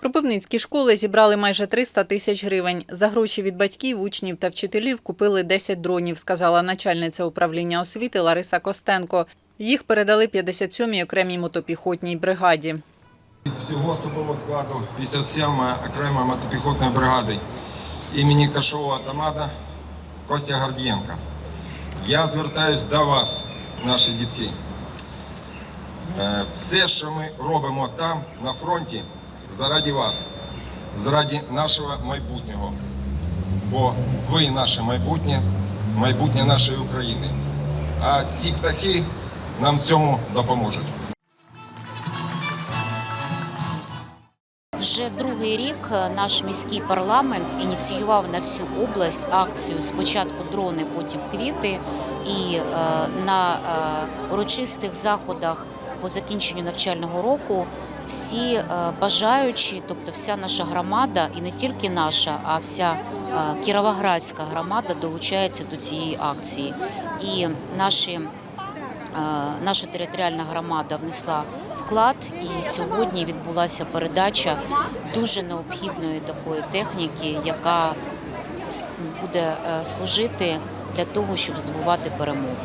Кропивницькі школи зібрали майже 300 тисяч гривень. За гроші від батьків, учнів та вчителів купили 10 дронів, сказала начальниця управління освіти Лариса Костенко. Їх передали 57-й окремій мотопіхотній бригаді. Від всього особового складу 57-ї окремої мотопіхотної бригади імені Кашова Атамана Костя Гордієнка. Я звертаюсь до вас, наші дітки. Е, Все, що ми робимо там, на фронті, заради вас, заради нашого майбутнього. Бо ви наше майбутнє, майбутнє нашої України. А ці птахи нам цьому допоможуть. Вже другий рік наш міський парламент ініціював на всю область акцію спочатку дрони, потім квіти. І е, на е, урочистих заходах по закінченню навчального року всі е, бажаючі, тобто вся наша громада, і не тільки наша, а вся е, кіровоградська громада долучається до цієї акції. І наші Е, наша територіальна громада внесла вклад, і сьогодні відбулася передача дуже необхідної такої техніки, яка буде служити для того, щоб здобувати перемогу.